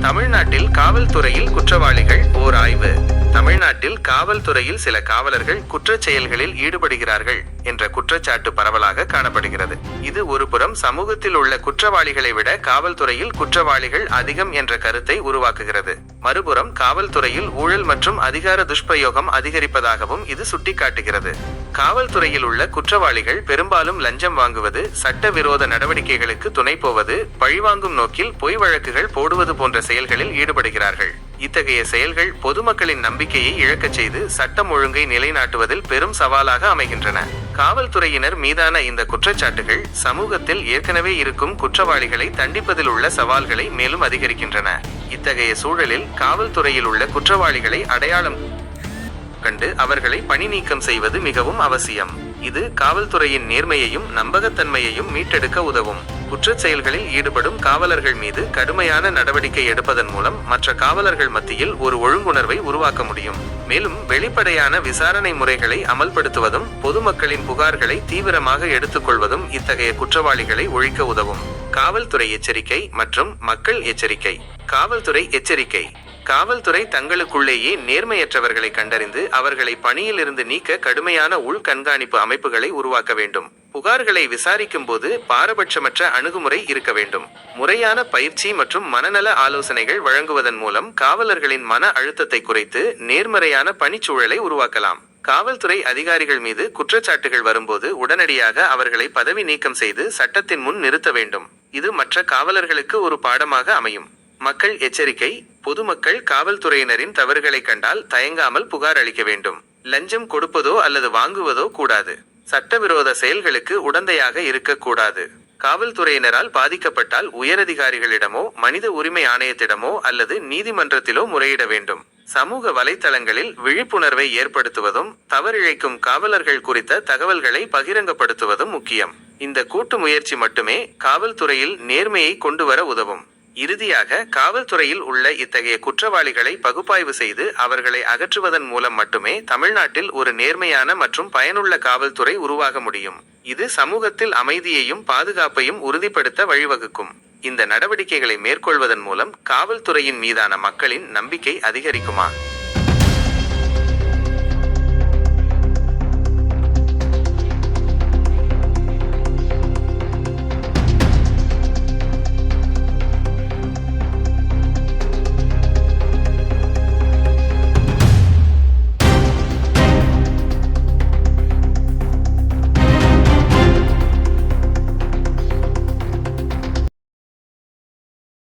தமிழ்நாட்டில் காவல்துறையில் குற்றவாளிகள் ஓர் ஆய்வு தமிழ்நாட்டில் காவல்துறையில் சில காவலர்கள் குற்றச் செயல்களில் ஈடுபடுகிறார்கள். என்ற குற்றச்சாட்டு பரவலாக காணப்படுகிறது. இது ஒருபுறம் சமூகத்தில் உள்ள குற்றவாளிகளை விட காவல்துறையில் குற்றவாளிகள் அதிகம் என்ற கருத்தை உருவாக்குகிறது. மறுபுறம் காவல்துறையில் ஊழல் மற்றும் அதிகார துஷ்பிரயோகம் அதிகரிப்பதாகவும் இது சுட்டிக்காட்டுகிறது. காவல்துறையில் உள்ள குற்றவாளிகள் பெரும்பாலும் லஞ்சம் வாங்குவது சட்டவிரோத நடவடிக்கைகளுக்கு துணை போவது பழிவாங்கும் நோக்கில் பொய் வழக்குகள் போடுவது போன்ற செயல்களில் ஈடுபடுகிறார்கள். இத்தகைய செயல்கள் பொதுமக்களின் நம்பிக்கையை இழக்கச் செய்து சட்டம் ஒழுங்கை நிலைநாட்டுவதில் பெரும் சவாலாக அமைகின்றன. காவல்துறையினர் மீதான இந்த குற்றச்சாட்டுகள் சமூகத்தில் ஏற்கனவே இருக்கும் குற்றவாளிகளை தண்டிப்பதில் உள்ள சவால்களை மேலும் அதிகரிக்கின்றன. இத்தகைய சூழலில் காவல்துறையில் உள்ள குற்றவாளிகளை அடையாளம் கண்டு அவர்களை பணி நீக்கம் செய்வது மிகவும் அவசியம். இது காவல்துறையின் நேர்மையையும் நம்பகத்தன்மையையும் மீட்டெடுக்க உதவும். குற்றச் செயல்களில் ஈடுபடும் காவலர்கள் மீது கடுமையான நடவடிக்கை எடுப்பதன் மூலம் மற்ற காவலர்கள் மத்தியில் ஒரு ஒழுங்குணர்வை உருவாக்க முடியும். மேலும் வெளிப்படையான விசாரணை முறைகளை அமல்படுத்துவதும் பொதுமக்களின் புகார்களை தீவிரமாக எடுத்துக்கொள்வதும் இத்தகைய குற்றவாளிகளை ஒழிக்க உதவும். காவல்துறை எச்சரிக்கை மற்றும் மக்கள் எச்சரிக்கை. காவல்துறை எச்சரிக்கை. காவல்துறை தங்களுக்குள்ளேயே நேர்மையற்றவர்களை கண்டறிந்து அவர்களை பணியிலிருந்து நீக்க கடுமையான உள் கண்காணிப்பு அமைப்புகளை உருவாக்க வேண்டும். புகார்களை விசாரிக்கும் போது பாரபட்சமற்ற அணுகுமுறை இருக்க வேண்டும். முறையான பயிற்சி மற்றும் மனநல ஆலோசனைகள் வழங்குவதன் மூலம் காவலர்களின் மன அழுத்தத்தை குறைத்து நேர்மறையான பணிச்சூழலை உருவாக்கலாம். காவல்துறை அதிகாரிகள் மீது குற்றச்சாட்டுகள் வரும்போது உடனடியாக அவர்களை பதவி நீக்கம் செய்து சட்டத்தின் முன் நிறுத்த வேண்டும். இது மற்ற காவலர்களுக்கு ஒரு பாடமாக அமையும். மக்கள் எச்சரிக்கை பொதுமக்கள் காவல்துறையினரின் தவறுகளை கண்டால் தயங்காமல் புகார் அளிக்க வேண்டும். லஞ்சம் கொடுப்பதோ அல்லது வாங்குவதோ கூடாது. சட்டவிரோத செயல்களுக்கு உடந்தையாக இருக்கக்கூடாது. காவல்துறையினரால் பாதிக்கப்பட்டால் உயரதிகாரிகளிடமோ மனித உரிமை ஆணையத்திடமோ அல்லது நீதிமன்றத்திலோ முறையிட வேண்டும். சமூக வலைத்தளங்களில் விழிப்புணர்வை ஏற்படுத்துவதும் தவறிழைக்கும் காவலர்கள் குறித்த தகவல்களை பகிரங்கப்படுத்துவதும் முக்கியம். இந்த கூட்டு முயற்சி மட்டுமே காவல்துறையில் நேர்மையை கொண்டுவர உதவும். இறுதியாக காவல்துறையில் உள்ள இத்தகைய குற்றவாளிகளை பகுப்பாய்வு செய்து அவர்களை அகற்றுவதன் மூலம் மட்டுமே தமிழ்நாட்டில் ஒரு நேர்மையான மற்றும் பயனுள்ள காவல்துறை உருவாக முடியும். இது சமூகத்தில் அமைதியையும் பாதுகாப்பையும் உறுதிப்படுத்த வழிவகுக்கும். இந்த நடவடிக்கைகளை மேற்கொள்வதன் மூலம் காவல்துறையின் மீதான மக்களின் நம்பிக்கை அதிகரிக்குமா?